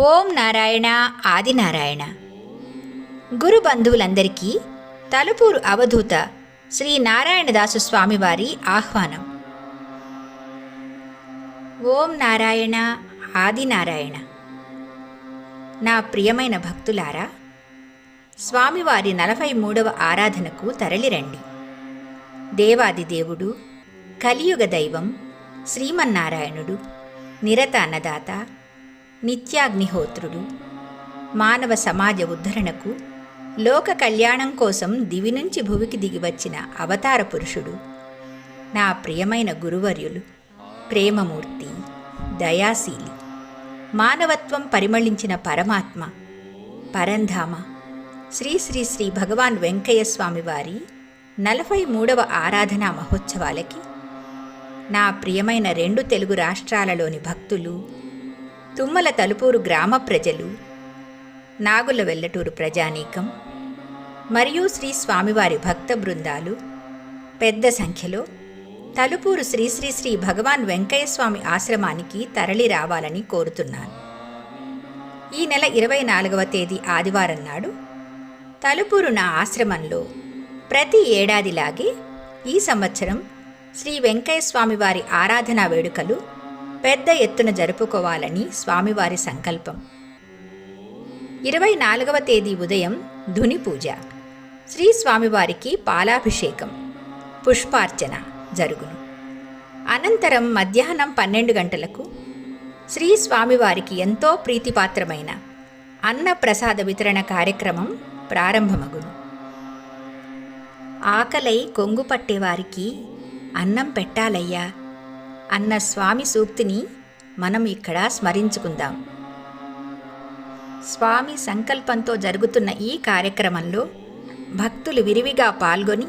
ఓం నారాయణ ఆదినారాయణ గురు బంధువులందరికీ తలుపూరు అవధూత శ్రీ నారాయణదాసు స్వామివారి ఆహ్వానం. ఓం నారాయణ ఆదినారాయణ నా ప్రియమైన భక్తులారా స్వామివారి నలభై మూడవ ఆరాధనకు తరలిరండి. దేవాది దేవుడు కలియుగ దైవం శ్రీమన్నారాయణుడు నిరత అన్నదాత నిత్యాగ్నిహోత్రుడు మానవ సమాజ ఉద్ధరణకు లోక కళ్యాణం కోసం దివి నుంచి భువికి దిగివచ్చిన అవతార పురుషుడు నా ప్రియమైన గురువర్యులు ప్రేమమూర్తి దయాశీలి మానవత్వం పరిమళించిన పరమాత్మ పరంధామ శ్రీ శ్రీ శ్రీ భగవాన్ వెంకయ్య స్వామి వారి నలభై మూడవ ఆరాధనా మహోత్సవాలకి నా ప్రియమైన రెండు తెలుగు రాష్ట్రాలలోని భక్తులు తుమ్మల తలుపూరు గ్రామ ప్రజలు నాగుల వెల్లటూరు ప్రజానీకం మరియు శ్రీ స్వామివారి భక్త బృందాలు పెద్ద సంఖ్యలో తలుపూరు శ్రీ శ్రీ శ్రీ భగవాన్ వెంకయ్య స్వామి ఆశ్రమానికి తరలి రావాలని కోరుతున్నాను. ఈ నెల ఇరవై నాలుగవ తేదీ ఆదివారం నాడు తలుపూరు నా ఆశ్రమంలో ప్రతి ఏడాదిలాగే ఈ సంవత్సరం శ్రీ వెంకయ్య స్వామివారి ఆరాధనా వేడుకలు పెద్ద ఎత్తున జరుపుకోవాలని స్వామివారి సంకల్పం. ఇరవై నాలుగవ తేదీ ఉదయం ధుని పూజ. శ్రీ స్వామివారికి పాలాభిషేకం పుష్పార్చన జరుగును. అనంతరం మధ్యాహ్నం పన్నెండు గంటలకు శ్రీ స్వామివారికి ఎంతో ప్రీతిపాత్రమైన అన్న ప్రసాద వితరణ కార్యక్రమం ప్రారంభమగును. ఆకలై కొంగు పట్టేవారికి అన్నం పెట్టాలయ్యా అన్న స్వామి సూక్తిని మనం ఇక్కడ స్మరించుకుందాం. స్వామి సంకల్పంతో జరుగుతున్న ఈ కార్యక్రమంలో భక్తులు విరివిగా పాల్గొని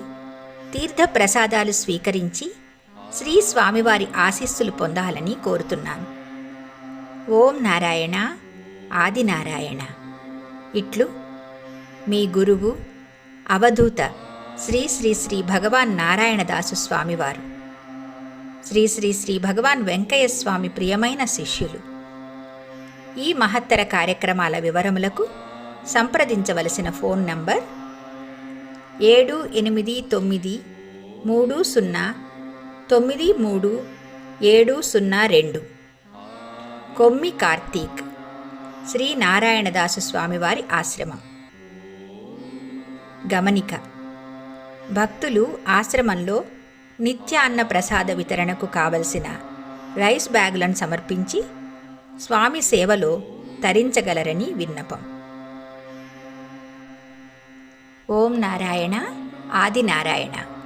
తీర్థ ప్రసాదాలు స్వీకరించి శ్రీ స్వామివారి ఆశీస్సులు పొందాలని కోరుతున్నాను ఓం నారాయణ ఆదినారాయణ. ఇట్లు మీ గురువు అవధూత శ్రీ శ్రీ శ్రీ భగవాన్ నారాయణదాసు స్వామివారు. శ్రీ శ్రీ శ్రీ భగవాన్ వెంకయ్య స్వామి ప్రియమైన శిష్యులు. ఈ మహత్తర కార్యక్రమాల వివరములకు సంప్రదించవలసిన ఫోన్ నంబర్ ఏడు ఎనిమిది తొమ్మిది మూడు సున్నా తొమ్మిది మూడు ఏడు సున్నా రెండు. కొమ్మి కార్తీక్ శ్రీ నారాయణదాసు స్వామివారి ఆశ్రమం. గమనిక భక్తులు ఆశ్రమంలో నిత్య అన్న ప్రసాద వితరణకు కావలసిన రైస్ బ్యాగులను సమర్పించి స్వామి సేవలో తరించగలరని విన్నపం. ఓం నారాయణ ఆది నారాయణ.